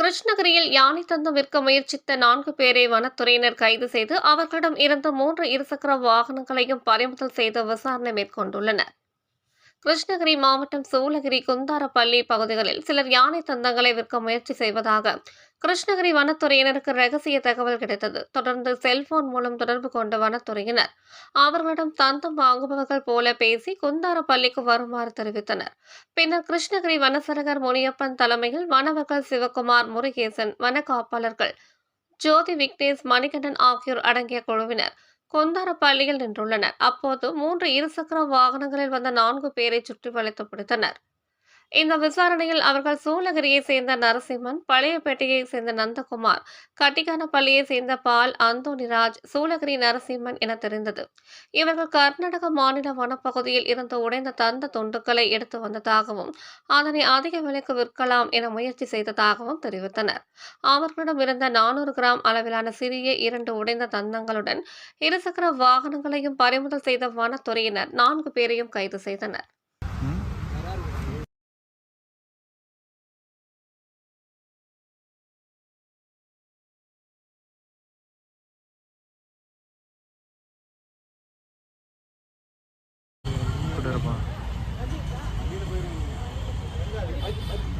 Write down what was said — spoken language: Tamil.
கிருஷ்ணகிரியில் யானை தந்தம் விற்க முயற்சித்த நான்கு பேரை வனத்துறையினர் கைது செய்து அவர்களிடம் இருந்த மூன்று இருசக்கர வாகனங்களையும் பறிமுதல் செய்து விசாரணை மேற்கொண்டுள்ளனர். கிருஷ்ணகிரி மாவட்டம் சூளகிரி குந்தாரப்பள்ளி பகுதிகளில் சிலர் யானை தந்தங்களை விற்க முயற்சி செய்வதாக கிருஷ்ணகிரி வனத்துறையினருக்கு ரகசிய தகவல் கிடைத்தது. தொடர்ந்து செல்போன் மூலம் தொடர்பு கொண்ட வனத்துறையினர் அவர்களிடம் தந்தம் வாங்குபவர்கள் போல பேசி குந்தாரப்பள்ளிக்கு வருமாறு தெரிவித்தனர். பின்னர் கிருஷ்ணகிரி வனசரகர் முனியப்பன் தலைமையில் வனவர்கள் சிவகுமார் முருகேசன் வன காப்பாளர்கள் ஜோதி விக்னேஷ் மணிகண்டன் ஆகியோர் அடங்கிய குழுவினர் கொந்தாரப்பள்ளியில் நின்றுள்ளனர். அப்போது மூன்று இருசக்கர வாகனங்களில் வந்த நான்கு பேரை சுற்றி வளைத்து பிடித்தனர். இந்த விசாரணையில் அவர்கள் சூளகிரியை சேர்ந்த நரசிம்மன் பழையப்பேட்டையைச் சேர்ந்த நந்தகுமார் கட்டிகானப்பள்ளியைச் சேர்ந்த பால் அந்தோணிராஜ் சூளகிரி நரசிம்மன் என தெரிந்தது. இவர்கள் கர்நாடக மாநில வனப்பகுதியில் இருந்து உடைந்த தந்த துண்டுகளை எடுத்து வந்ததாகவும் அதனை அதிக விலைக்கு விற்கலாம் என முயற்சி செய்ததாகவும் தெரிவித்தனர். அவர்களிடம் இருந்த நானூறு கிராம் அளவிலான சிறிய இரண்டு உடைந்த தந்தங்களுடன் இருசக்கர வாகனங்களையும் பறிமுதல் செய்த வனத்துறையினர் நான்கு பேரையும் கைது செய்தனர். I, I,